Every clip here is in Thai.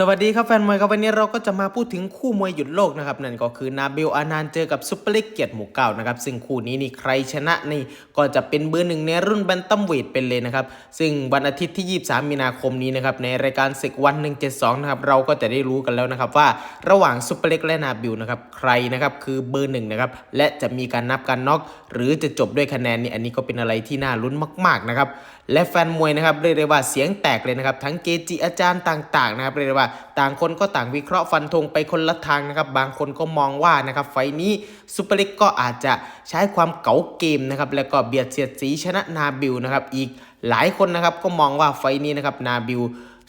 สวัสดีครับแฟนมวยครับวันนี้เราก็จะมาพูดถึงคู่มวยหยุดโลกนะครับนั่นก็คือนาเบลอานานเจอกับซุปเปอร์เล็กเกียรติหมู่เก้านะครับซึ่งคู่นี้นี่ใครชนะนี่ก็จะเป็นเบอร์หนึ่งในรุ่นแบนตัมเวทเป็นเลยนะครับซึ่งวันอาทิตย์ที่ 23 มีนาคมนี้นะครับในรายการศึกวัน 172 นะครับเราก็จะได้รู้กันแล้วนะครับว่าระหว่างซุปเปอร์เล็กและนาเบลนะครับใครนะครับคือเบอร์หนึ่งนะครับและจะมีการนับการน็อกหรือจะจบด้วยคะแนนนี่อันนี้ก็เป็นอะไรที่น่าลุ้นมากๆนะครับและแฟนมวยนะครับเรียกได้ว่าเสียงแตกเลยนะครับทั้งเกจิอาจารย์ต่างๆนะครับเรียกได้ว่าต่างคนก็ต่างวิเคราะห์ฟันธงไปคนละทางนะครับบางคนก็มองว่านะครับไฟนี้ซูเปอร์ลิกก็อาจจะใช้ความเก๋าเกมนะครับแล้วก็เบียดเสียดสีชนะนาบิลนะครับอีกหลายคนนะครับก็มองว่าไฟนี้นะครับนาบิล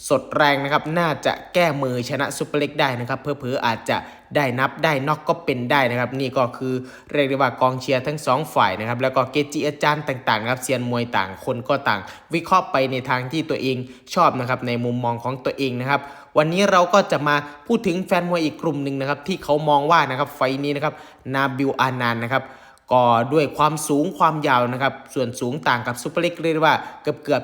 สดแรงนะครับ น่าจะแก้มือชนะซุปเปอร์เล็กได้นะครับเพื่อๆอาจจะได้นับได้นอกก็เป็นได้นะครับ นี่ก็คือเรียกได้ว่ากองเชียร์ทั้งสองฝ่ายนะครับ แล้วก็เกจิอาจารย์ต่างๆครับเซียนมวยต่างคนก็ต่าง วิเคราะห์ไปในทางที่ตัวเองชอบนะครับในมุมมองของตัวเองนะครับ วันนี้เราก็จะมาพูดถึงแฟนมวยอีกกลุ่มหนึ่งนะครับที่เขามองว่านะครับไฟนี้นะครับนาบิลอานานนะครับ ก็ด้วยความสูงความยาวนะครับ ส่วนสูงต่างกับซูเปอร์เล็กเรียกว่าเกือบเกือบ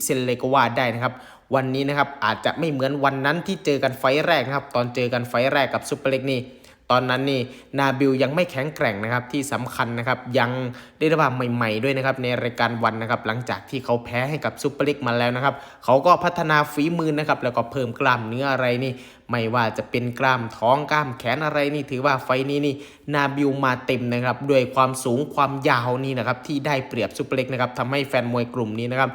20 เซนเลยก็ว่าได้นะครับ วันนี้นะครับอาจจะไม่เหมือนวันนั้นที่เจอกันไฟแรกนะครับ ตอนเจอกันไฟแรกกับซูเปอร์เล็กนี่ ตอนนั้นนี่นาบิลยังไม่แข็งแกร่งนะครับที่สำคัญนะครับยังได้ว่าใหม่ๆด้วยนะครับในรายการวันนะครับหลังจากที่เขาแพ้ให้กับซูเปอร์เล็กมาแล้วนะครับเขาก็พัฒนาฝีมือนะครับแล้วก็เพิ่มกล้ามเนื้ออะไรนี่ ไม่ว่าจะเป็นกล้ามท้องกล้ามแขนอะไรนี่ถือว่าไฟนี้นี่นาบิลมาเต็มนะครับด้วยความสูงความยาวนี่นะครับที่ได้เปรียบซูเปอร์เล็กนะครับทำให้แฟนมวยกลุ่มนี้นะครับ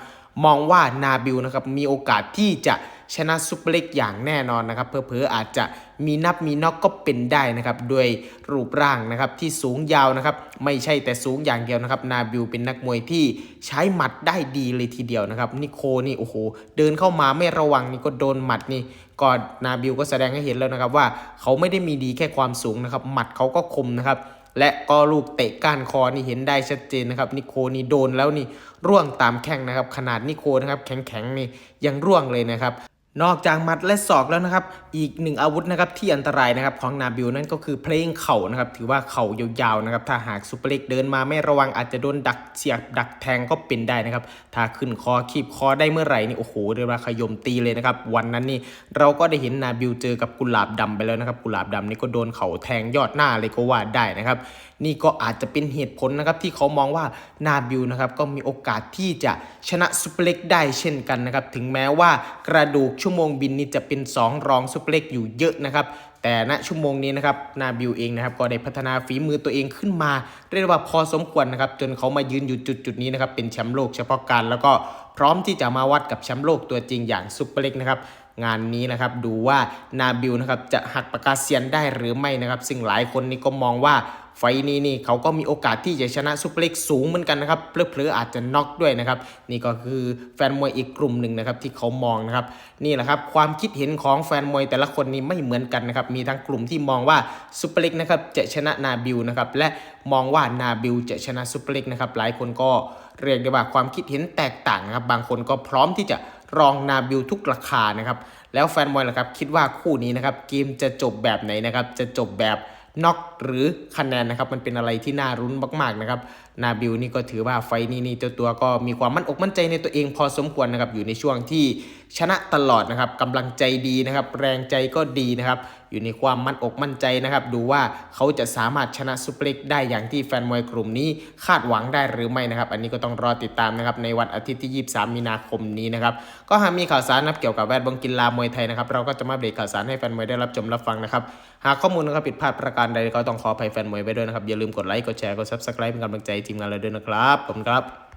มองว่านาบิลนะครับมีโอกาสที่จะ ชนะซุปเปอร์เล็กอย่างแน่นอนนะครับ เพอๆออาจจะมีนับมีนอกก็เป็นได้นะครับด้วยรูปร่างนะครับที่สูงยาวนะครับ ไม่ใช่แต่สูงอย่างเดียวนะครับ นาบิลเป็นนักมวยที่ใช้หมัดได้ดีเลยทีเดียวนะครับนิโคนี่โอ้โหเดินเข้ามาไม่ระวังนี่ก็โดนหมัดนี่ก็นนาบิลก็แสดงให้เห็นแล้วนะครับว่าเขาไม่ได้มีดีแค่ความสูงนะครับหมัดเขาก็คมนะครับและก็ลูกเตะก้านคอนี่เห็นได้ชัดเจนนะครับนิโคนี่โดนแล้วนี่ร่วงตามแข้งนะครับ ขนาดนิโคนะครับแข็งๆนี่ยังร่วงเลยนะครับ นอกจากหมัดและศอกแล้วนะครับ อีกหนึ่งอาวุธนะครับที่อันตรายนะครับของนาบิลนั่นก็คือเพลงเข่านะครับ ถือว่าเข่ายาวๆนะครับ ถ้าหากซูเปอร์เล็กเดินมาไม่ระวังอาจจะโดนดักเสียบดักแทงก็เป็นได้นะครับ ถ้าขึ้นคอคีบคอได้เมื่อไหร่นี่โอ้โหเรียกว่าขยมตีเลยนะครับ วันนั้นนี่เราก็ได้เห็นนาบิลเจอกับกุหลาบดำไปแล้วนะครับ กุหลาบดำนี่ก็โดนเข่าแทงยอดหน้าเลยก็ว่าได้นะครับ นี่ก็อาจจะเป็นเหตุผลนะครับที่เขามองว่านาบิลนะครับก็มีโอกาสที่จะชนะซูเปอร์เล็กได้เช่นกันนะครับ ถึงแม้ว่ากระดูกชั่วโมงบินนี่จะเป็น 2 รองซูเปอร์เล็กอยู่เยอะนะครับ แต่ณชั่วโมงนี้นะครับนาบิลเองนะครับก็ได้พัฒนาฝีมือตัวเองขึ้นมา เรียกว่าพอสมควรนะครับจนเขามายืนอยู่จุดจุดนี้นะครับเป็นแชมป์โลกเฉพาะการแล้วก็พร้อมที่จะมาวัดกับแชมป์โลกตัวจริงอย่างซูเปอร์เล็กนะครับงานนี้นะครับดูว่านาบิลนะครับจะหักปากกาเซียนได้หรือไม่นะครับ ซึ่งหลายคนนี่ก็มองว่า ไฟนี้นี่เขาก็มีโอกาสที่จะชนะซุปเปอร์เล็กสูงเหมือนกันนะครับเพลอๆอาจจะน็อกด้วยนะครับนี่ก็คือแฟนมวยอีกกลุ่มหนึ่งนะครับที่เขามองนะครับนี่แหละครับความคิดเห็นของแฟนมวยแต่ละคนนี่ไม่เหมือนกันนะครับมีทั้งกลุ่มที่มองว่าซุปเปอร์เล็กนะครับจะชนะนาบิลนะครับและมองว่านาบิลจะชนะซุปเปอร์เล็กนะครับหลายคนก็เรียกได้ว่าความคิดเห็นแตกต่างนะครับบางคนก็พร้อมที่จะรองนาบิลทุกราคานะครับแล้วแฟนมวยล่ะครับคิดว่าคู่นี้นะครับเกมจะจบแบบไหนนะครับจะจบแบบ น็อกหรือคะแนนนะครับมันเป็นอะไรที่น่ารุ้นมากๆนะครับนาบิลนี่ก็ถือว่าไฟนี้นี่เจ้าตัวก็มีความมั่นอกมั่นใจในตัวเองพอสมควรนะครับอยู่ในช่วงที่ ชนะตลอดนะครับกำลังใจดีนะครับ แรงใจก็ดีนะครับ อยู่ในความมั่นอกมั่นใจนะครับ ดูว่าเขาจะสามารถชนะซุปเปอร์เล็กได้อย่างที่แฟนมวยกลุ่มนี้คาดหวังได้หรือไม่นะครับ อันนี้ก็ต้องรอติดตามนะครับในวันอาทิตย์ที่ 23 มีนาคมนี้นะครับ ก็หากมีข่าวสารนับเกี่ยวกับแวดวงกีฬามวยไทยนะครับ เราก็จะมาเบรกข่าวสารให้แฟนมวยได้รับชมรับฟังนะครับ หากข้อมูลนะครับผิดพลาดประการใดก็ต้องขออภัยแฟนมวยไว้ด้วยนะครับอย่าลืมกดไลค์กดแชร์กด subscribe เป็นกำลังใจทีมงานเราด้วยนะครับผมครับ